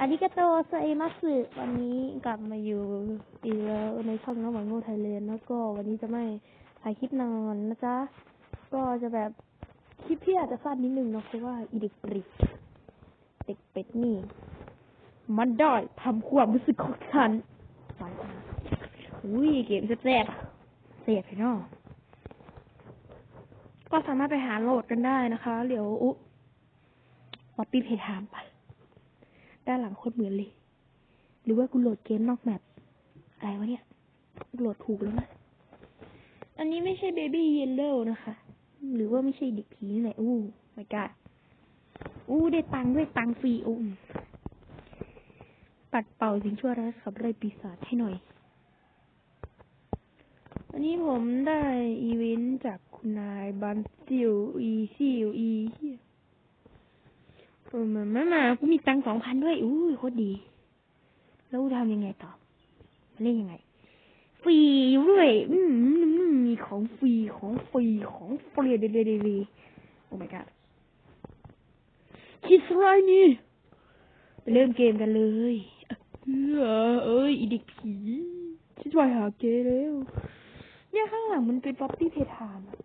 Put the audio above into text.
อาริกาโตไซมัสึวันนี้กลับมาอยู่อีกแล้วในช่องน้องหวังโง่ไทยแลนแล้วก็วันนี้จะไม่ถ่ายคลิปนอนนะจ๊ะ ก็จะแบบคลิปที่อาจจะสั้นนิดนึงเนาะเพราะว่าอีเด็กปริดเด็กเป็ดนี่ มันได้ทำความรู้สึกของฉันหวานอุ้ยเกมแซ่บๆเสียบไปเนาะก็สามารถไปหาโหลดกันได้นะคะ เดี๋ยวอุ๊ป๊อปปี้เพทามไป ด้านหลังโคตรเหมือนเลย หรือว่ากูโหลดเกมนอกแมปอะไรวะเนี่ยกูโหลดถูกแล้วนะอันนี้ไม่ใช่เบบี้เยลโล่นะคะ หรือว่าไม่ใช่เด็กผีนี่แหละอู้ไม่กล้าอู้ได้ตังค์ด้วยตังค์ฟรีอู้ปัดเป่าสิ่งชั่วร้ายขับไล่ปีศาจให้หน่อย อันนี้ผมได้อีเวนต์จากคุณนายบันซิลอีซิลอีเหี้ย ออมามามากูมีตังสองพันด้วยอุ้โคตรดี แล้วทำยังไงต่อมาเล่นยังไง ฟรีด้วยอืมอืมอืมมีของฟรีของฟรีของฟรีเดเดเดเดโอ้ my god คิดอะไรนี่ไปเริ่มเกมกันเลยเออเอ้ยอีเด็กผีฉันจะไปหาเกแล้วเนี่ยข้างหลังมันเป็นป๊อปปี้เพทามอะ